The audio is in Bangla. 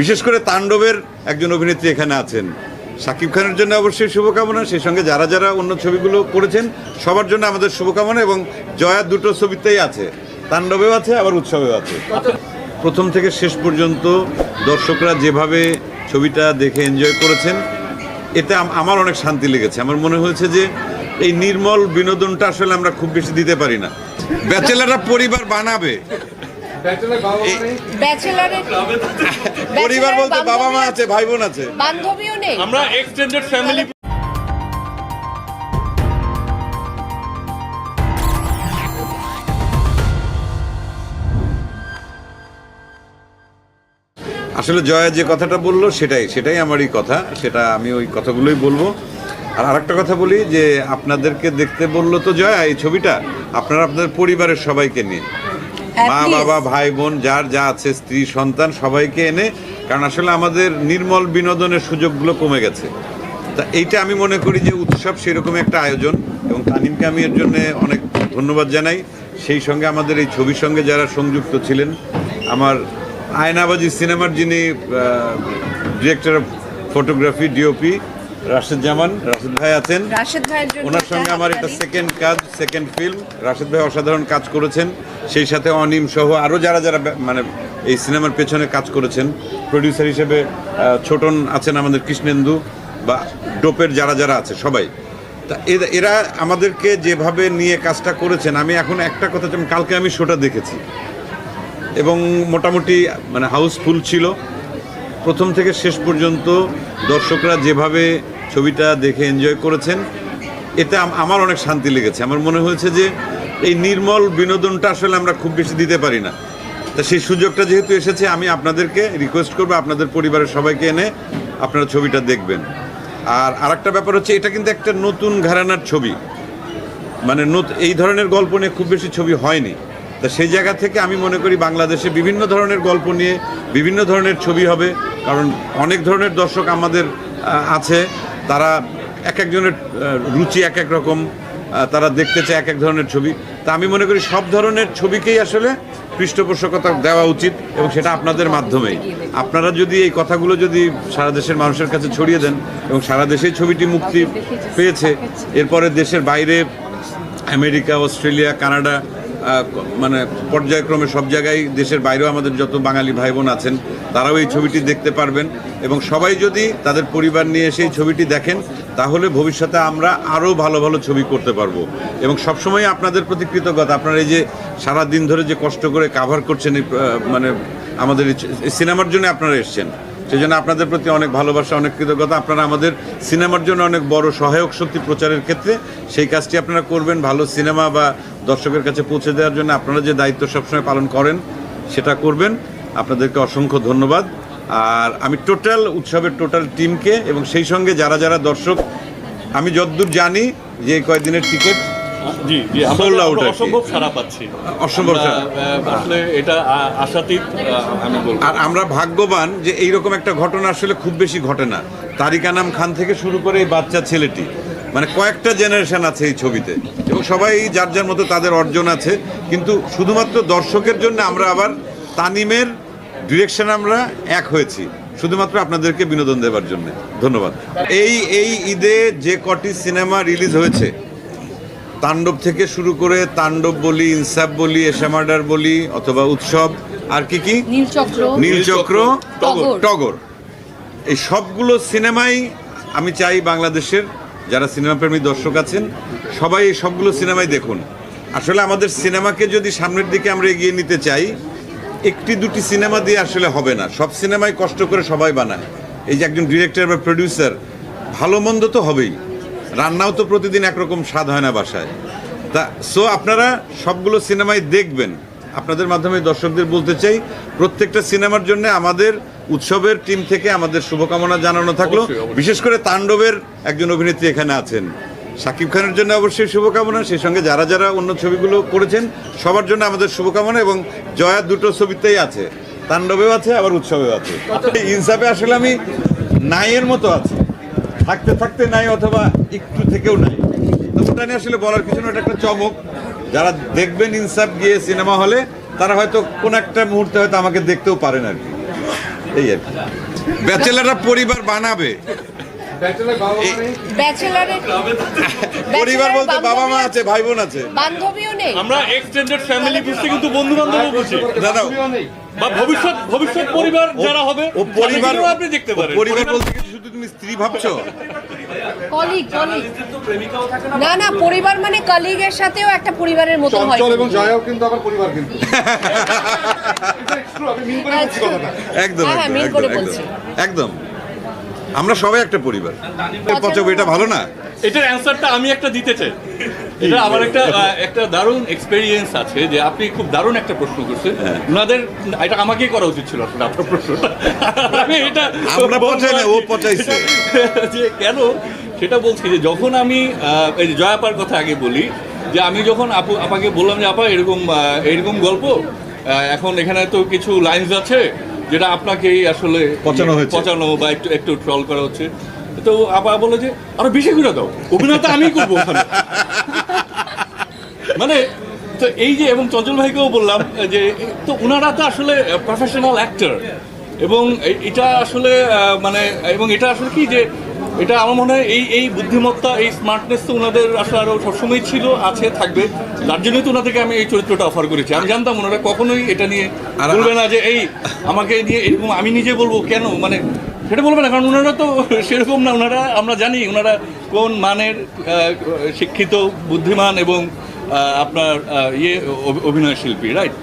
বিশেষ করে তাণ্ডবের একজন অভিনেত্রী এখানে আছেন। শাকিব খানের জন্য অবশ্যই শুভকামনা, সেই সঙ্গে যারা যারা অন্য ছবিগুলো করেছেন, সবার জন্য আমাদের শুভকামনা এবং জয়া দুটো ছবিতেই আছে। তাণ্ডবেও আছে, আবার উৎসবেও আছে। প্রথম থেকে শেষ পর্যন্ত দর্শকরা যেভাবে ছবিটা দেখে এনজয় করেছেন, এতে আমার অনেক শান্তি লেগেছে। আমার মনে হয়েছে যে এই নির্মল বিনোদনটা আসলে আমরা খুব বেশি দিতে পারি না। ব্যাচেলাররা পরিবার বানাবে। ব্যাচেলারের পরিবার বলতে বাবা মা আছে ভাই বোন আছে। বান্ধবীও নেই। আমরা এক্সটেন্ডেড ফ্যামিলি আসলে জয়া যে কথাটা বলল সেটাই সেটাই আমারই কথা সেটা আমি ওই কথাগুলোই বলব। আর আরেকটা কথা বলি যে আপনাদেরকে দেখতে বলল তো জয়া এই ছবিটা আপনারা আপনাদের পরিবারের সবাইকে নিয়ে। মা বাবা ভাই বোন যার যা আছে স্ত্রী সন্তান সবাইকে এনে কারণ আসলে আমাদের নির্মল বিনোদনের সুযোগগুলো কমে গেছে। তা এইটা আমি মনে করি যে উৎসব সেরকম একটা আয়োজন এবং তানিমকে আমি এর জন্য অনেক ধন্যবাদ জানাই। সেই সঙ্গে আমাদের এই ছবির সঙ্গে যারা সংযুক্ত ছিলেন আমার আয়নাবাজি সিনেমার যিনি director of photography DOP Rashed Zaman Rashed ভাই আছেন। রাশেদ ভাইয়ের জন্য ওনার সঙ্গে আমার এটা সেকেন্ড কাজ সেকেন্ড ফিল্ম রাশেদ ভাই অসাধারণ কাজ করেছেন। সেই সাথে অনিম সহ আরও যারা যারা মানে এই সিনেমার পেছনে কাজ করেছেন প্রডিউসার হিসেবে ছোটন আছেন আমাদের কৃষ্ণেন্দু বা ডোপের যারা যারা আছে সবাই। তা এরা- আমাদেরকে যেভাবে নিয়ে কাজটা করেছেন আমি এখন একটা কথা যেমন কালকে আমি শোটা দেখেছি। এবং মোটামুটি মানে হাউসফুল ছিল। প্রথম থেকে শেষ পর্যন্ত দর্শকরা যেভাবে ছবিটা দেখে এনজয় করেছেন। এতে আমার অনেক শান্তি লেগেছে। আমার মনে হয়েছে যে এই নির্মল বিনোদনটা আসলে আমরা খুব বেশি দিতে পারি না। তা সেই সুযোগটা যেহেতু এসেছে, আমি আপনাদেরকে রিকোয়েস্ট করব, আপনাদের পরিবারের সবাইকে এনে আপনারা ছবিটা দেখবেন। আর আরেকটা ব্যাপার হচ্ছে, এটা কিন্তু একটা নতুন ঘরানার ছবি। মানে এই ধরনের গল্প নিয়ে খুব বেশি ছবি হয়নি। তা সেই জায়গা থেকে আমি মনে করি বাংলাদেশে বিভিন্ন ধরনের গল্প নিয়ে বিভিন্ন ধরনের ছবি হবে। কারণ অনেক ধরনের দর্শক আমাদের আছে। তারা এক একজনের রুচি এক এক রকম তারা দেখতে চায় এক এক ধরনের ছবি। তা আমি মনে করি সব ধরনের ছবিকেই আসলে পৃষ্ঠপোষকতা দেওয়া উচিত এবং সেটা আপনাদের মাধ্যমেই। আপনারা যদি এই কথাগুলো যদি সারা দেশের মানুষের কাছে ছড়িয়ে দেন এবং সারা দেশেই ছবিটি মুক্তি পেয়েছে, এরপরে দেশের বাইরে আমেরিকা, অস্ট্রেলিয়া, কানাডা মানে পর্যায়ক্রমে সব জায়গায় দেশের বাইরেও আমাদের যত বাঙালি ভাই বোন আছেন, তারাও এই ছবিটি দেখতে পারবেন। এবং সবাই যদি তাদের পরিবার নিয়ে এসে এই ছবিটি দেখেন, তাহলে ভবিষ্যতে আমরা আরও ভালো ভালো ছবি করতে পারব। এবং সবসময় আপনাদের প্রতি কৃতজ্ঞতা। আপনারা এই যে সারা দিন ধরে যে কষ্ট করে কাভার করছেন মানে আমাদের সিনেমার জন্য আপনারা এসছেন। সেই জন্য আপনাদের প্রতি অনেক ভালোবাসা, অনেক কৃতজ্ঞতা। আপনারা আমাদের সিনেমার জন্য অনেক বড় সহায়ক শক্তি প্রচারের ক্ষেত্রে সেই কাজটি আপনারা করবেন ভালো সিনেমা বা দর্শকের কাছে পৌঁছে দেওয়ার জন্য আপনারা যে দায়িত্ব সবসময় পালন করেন, সেটা করবেন। আপনাদেরকে অসংখ্য ধন্যবাদ। আর আমি টোটাল, উৎসবের টোটাল টিমকে এবং সেই সঙ্গে যারা যারা দর্শক, আমি যতদূর জানি যে কয়েকদিনের টিকিট জি জি আর কি। অসম্ভব সারা পাচ্ছি। অসম্ভব আসলে এটা আশাতীত আমি বলব। আর আমরা ভাগ্যবান যে এইরকম একটা ঘটনা আসলে খুব বেশি ঘটে না। তারিকা নাম খান থেকে শুরু করে এই বাচ্চা ছেলেটি মানে কয়েকটা জেনারেশন আছে এই ছবিতে। এবং সবাই যার যার মতো তাদের অর্জন আছে। কিন্তু শুধুমাত্র দর্শকের জন্য আমরা আবার তানিমের ডিরেকশন আমরা এক হয়েছি। শুধুমাত্র আপনাদেরকে বিনোদন দেওয়ার জন্য। ধন্যবাদ। এই এই ঈদে যে কটি সিনেমা রিলিজ হয়েছে তাণ্ডব থেকে শুরু করে তাণ্ডব বলি ইনসাফ বলি এশামার্ডার বলি অথবা উৎসব আর কি কি? নীলচক্র নীলচক্র টগর। টগর। এই সবগুলো সিনেমাই আমি চাই বাংলাদেশের যারা সিনেমা প্রেমী দর্শক আছেন সবাই এই সবগুলো সিনেমাই দেখুন। আসলে আমাদের সিনেমাকে যদি সামনের দিকে আমরা এগিয়ে নিতে চাই একটি দুটি সিনেমা দিয়ে আসলে হবে না। সব সিনেমাই কষ্ট করে সবাই বানায়। এই যে একজন ডিরেক্টর বা প্রডিউসার ভালো মন্দ তো হবেই। রান্নাও তো প্রতিদিন একরকম স্বাদ হয় না বাসায়। তা সো আপনারা সবগুলো সিনেমাই দেখবেন। আপনাদের মাধ্যমে দর্শকদের বলতে চাই প্রত্যেকটা সিনেমার জন্য আমাদের উৎসবের টিম থেকে আমাদের শুভকামনা জানানো থাকল। বিশেষ করে তাণ্ডবের একজন অভিনেত্রী এখানে আছেন। শাকিব খানের জন্য অবশ্যই শুভকামনা সেই সঙ্গে যারা যারা অন্য ছবিগুলো করেছেন সবার জন্য আমাদের শুভকামনা এবং জয়া দুটো ছবিতেই আছে। তাণ্ডবেও আছে আবার উৎসবেও আছে। ইনসাফে আসলে আমি নাইয়ের মতো আছি। থাকতে থাকতে নাই অথবা একটু থেকেও নাই। তো ওটা নিয়ে আসলে বলার কিছু না ওটা একটা চমক। যারা দেখবেন ইনসাফ গিয়ে সিনেমা হলে তারা হয়তো কোন একটা মুহূর্তে হয়তো আমাকে দেখতেও পারেন আর কি। এই আর কি। ব্যাচেলাররা পরিবার বানাবে। পরিবার বলতে বাবা মা আছে ভাই বোন আছে। বান্ধবীও নেই। আমরা এক্সটেন্ডেড ফ্যামিলি বুঝতে কিন্তু বন্ধু বান্ধবও বুঝি না বা ভবিষ্যৎ ভবিষ্যৎ পরিবার যারা হবে ও পরিবার আপনি দেখতে পারেন। পরিবার বলতে তুমি স্ত্রী ভাবছ? কলিগ কলিগ না না পরিবার মানে কলিগের সাথেও একটা পরিবারের মতো হয়। চঞ্চল এবং জয়াও কিন্তু আবার পরিবার কিন্তু। কথাটা। একদম হ্যাঁ, হ্যাঁ। একদম আমরা সবাই একটা পরিবার। পচব এটা ভালো না? এটার অ্যান্সারটা আমি একটা দিতে চাই। এটা আমার একটা একটা দারুণ এক্সপেরিয়েন্স আছে যে আপনি খুব দারুণ একটা প্রশ্ন করছেন হ্যাঁ। ওনাদের এটা আমাকেই করা উচিত ছিল আসলে আপনার প্রশ্নটা আমি এটা আমরা পচাই না, ও পচাইছে। যে কেন সেটা বলছি যে যখন আমি এই জয়াপার কথা আগে বলি যে আমি যখন আপু আপাকে বললাম যে আপা এরকম এরকম গল্প এখন এখানে তো কিছু লাইনস আছে যেটা আপনাকেই আসলে পচানো হয়েছে। পচানো বা একটু একটু ট্রল করা হচ্ছে তো আপা বলে যে আরও বেশি করে দাও অভিনয় আমি করব মানে তো এই যে এবং চঞ্চল ভাইকেও বললাম যে তো ওনারা তো আসলে প্রফেশনাল অ্যাক্টর এবং এটা আসলে মানে এবং এটা আসলে কি যে এটা আমার মনে হয় এই এই বুদ্ধিমত্তা এই স্মার্টনেস তো ওনাদের আসলে আরও সবসময় ছিল আছে থাকবে। তার জন্যই তো ওনাদেরকে আমি এই চরিত্রটা অফার করেছি। আমি জানতাম ওনারা কখনোই এটা নিয়ে আর- বলবে না যে এই আমাকে নিয়ে এরকম আমি নিজে বলব কেন? মানে সেটা বলবে না, কারণ ওনারা তো সেরকম না। ওনারা আমরা জানি ওনারা কোন মানের শিক্ষিত, বুদ্ধিমান এবং আপনার ইয়ে অভিনয় শিল্পী রাইট